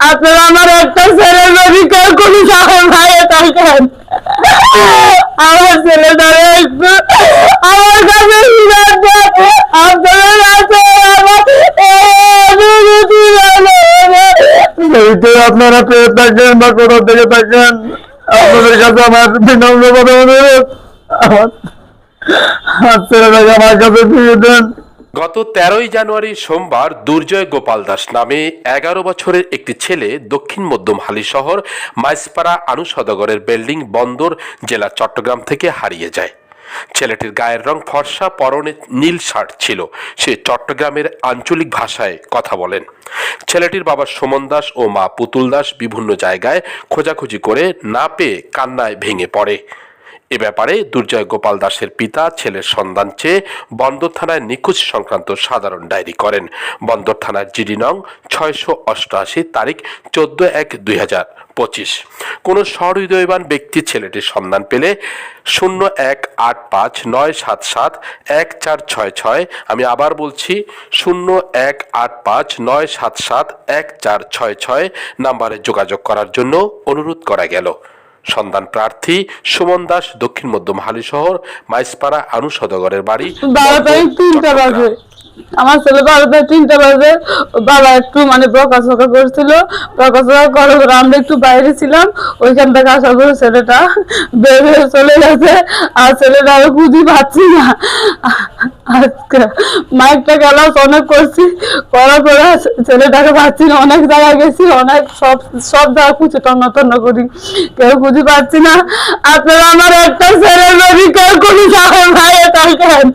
আপনারা আমার একটা ছেলে যদি কেউ কোনো সাহস ভাইয়ে থাকেন আমার ছেলেটারে একটু আমার কাছে ফিরান দেন। আপনারা পেয়ে থাকেন বা কোথা থেকে থাকেন? আপনাদের কাছে আমার বিনম্রভাবে অনুরোধ আমার ছেলেটাকে আমার কাছে ফিরিয়ে দেন। গত তেরোই জানুয়ারি সোমবার দুর্জয় গোপাল দাস নামে এগারো বছরের একটি ছেলে দক্ষিণ মধ্যম হালি শহর মাইসপাড়া আনুসদগরের বিল্ডিং বন্দর জেলা চট্টগ্রাম থেকে হারিয়ে যায়। ছেলেটির গায়ের রং ফর্সা, পরনে নীল শার্ট ছিল। সে চট্টগ্রামের আঞ্চলিক ভাষায় কথা বলেন। ছেলেটির বাবা সুমন দাস ও মা পুতুল দাস বিভিন্ন জায়গায় খোঁজাখুঁজি করে না পেয়ে কান্নায় ভেঙে পড়ে। এ ব্যাপারে দুর্জয় গোপাল দাসের পিতা, ছেলের সন্ধান চেয়ে বন্দর থানায় নিখোঁজ সংক্রান্ত সাধারণ ডায়েরি করেন। বন্দর থানার জিডি নং ছয়শো অষ্টআশি তারিখ চোদ্দ এক দুই হাজার পঁচিশ। কোনো সহৃদয়বান ব্যক্তি ছেলেটির সন্ধান পেলে শূন্য এক আট পাঁচ নয় সাত সাত এক চার ছয় ছয়, আমি আবার বলছি শূন্য এক আট পাঁচ নয় সাত সাত এক চার ছয় ছয় নাম্বারে যোগাযোগ করার জন্য অনুরোধ করা গেল। সন্ধান প্রার্থী সুমন দাস দক্ষিণ মধ্য মাহালি শহর মাইসপাড়া আনুসদগরের বাড়ি বারোটা তিনটা বাজে। আমার ছেলে বারোটা তিনটা বাজে। বাবা একটু মানে বকাঝকা করছিল। বকাঝকা করার আমরা একটু বাইরে ছিলাম। ওইখান থেকে আসার পরে ছেলেটা বের হয়ে চলে গেছে। আর ছেলেটা আমি খুঁজি পাচ্ছি না। আজকে মাইকটা গেলাস অনেক করছি, করার পরে ছেলেটাকে পাচ্ছি অনেক জায়গায় গেছি, অনেক সব সব জায়গা খুঁজে টন্ন করি। কেউ খুঁজে পাচ্ছি না। আপনারা আমার একটা ছেলে যদি কেউ সাহস ভাইয়ে থাকেন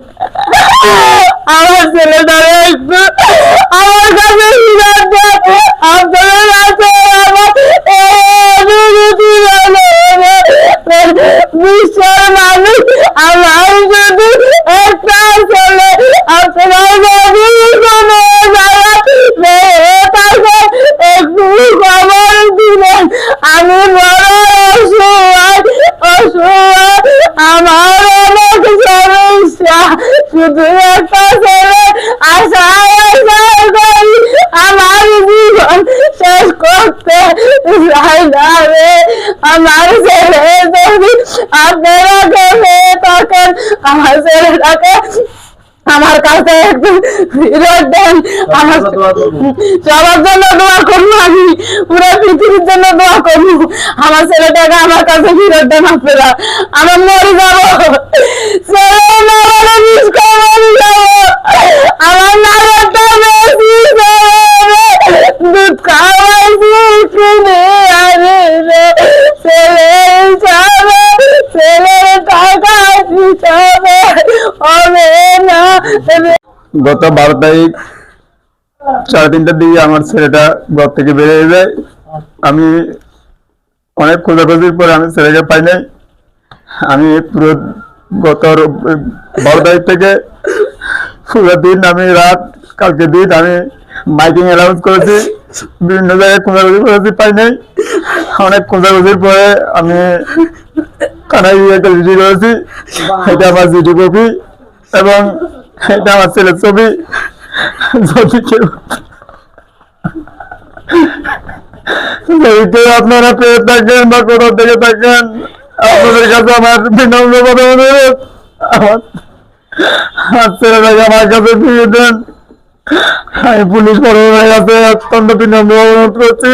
আমার ছেলেটারে একটু আমার রাতে আমার বিশ্বের আমার যদি একটা ছেলে আপনারা যদি কোনো জায়গায় থাকে একটু খবর দিলেন আমি বড় অসহায় অসহায় আমার অনেক সমস্যা শুধু একটা ছেলে করি আমার জীবন শেষ করতে চাই আমার ছেলে যদি আপনারা কেমে থাকেন আমার ছেলেটাকে আমার কাছে একটু ফিরত দেন আমার সবার জন্য দোয়া করব আমি পুরো পৃথিবীর জন্য দোয়া করব আমার ছেলেটাকে আমার কাছে ফিরত দেন আপনারা। আমার মরে যাব। ছেলে গত বারো তারিখ সাড়ে তিনটার দিকে আমার ছেলেটা ঘর থেকে বেরিয়ে যায় আমি অনেক খোঁজাখুঁজির পরে আমি ছেলেকে পাই নাই। আমি পুরো গত বারো তারিখ থেকে পুরো দিন আমি রাত, কালকে দিন আমি মাইকিং অ্যালাউন্স করেছি। বিভিন্ন জায়গায় খোঁজাখুঁজি করেছি, পাই নাই। অনেক খোঁজাখুঁজির পরে আমি গিয়ে একটা জিডি করেছি। এটা আমার জিডি কপি এবং এটা আমার ছেলের ছবি। যদি কেউ আপনারা পেয়ে থাকেন বা কোথাও থেকে থাকেন, আপনাদের কাছে আমার বিনম্রভাবে অনুরোধ। আমার ছেলেটাকে আমার কাছে ফিরিয়ে দেন। আমি পুলিশ প্রশাসনের কাছে অত্যন্ত বিনম্র অনুরোধ করছি।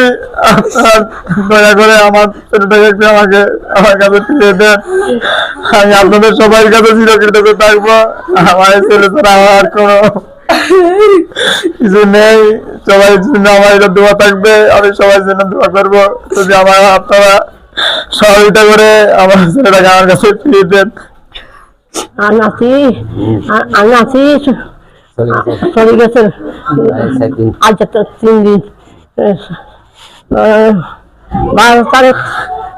দয়া করে আমার ছেলেটাকে একটু আমাকে, আমার কাছে ফিরিয়ে দেন। আমি আপনাদের সবার কাছে আমার ছেলে আমার কোনো কিছু নেই। সবাই জন্য আমার এটা দোয়া থাকবে, আমি সবাই জন্য দোয়া করব। যদি আমার আপনারা সহযোগিতা করে আমার ছেলেটাকে আমার কাছে ফিরিয়ে দেন। আমি আছি আর- আর চলে গেছে। আজ একটা তিন দিন বারো তারিখ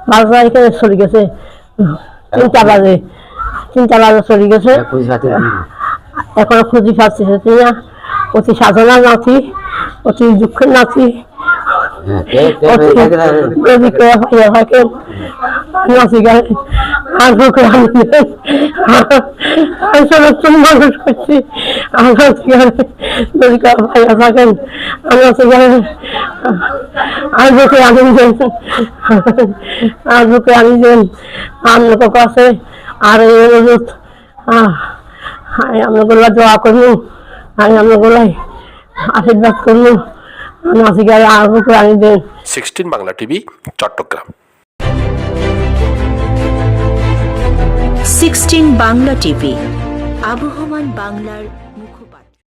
বারো তারিখে গেছে। তিনটা বাজে। তিনটা বাজে চলে গেছে। এখনও খুঁজি পাচ্ছি না। অতি সাধনার নাচি অতি দুঃখের নাচি হয়ে থাকে আর আমি সমস্ত মানুষ করছি আমার থাকেন আমার সেখানে আর বুকে আর বুকে আমি দেন আপনার কাছে আর এই অনুরোধ আমি আশীর্বাদ করব নাসি গায়ে আর দেন sixteen Bangla TV Chittagong. Sixteen Bangla TV আবহমান বাংলার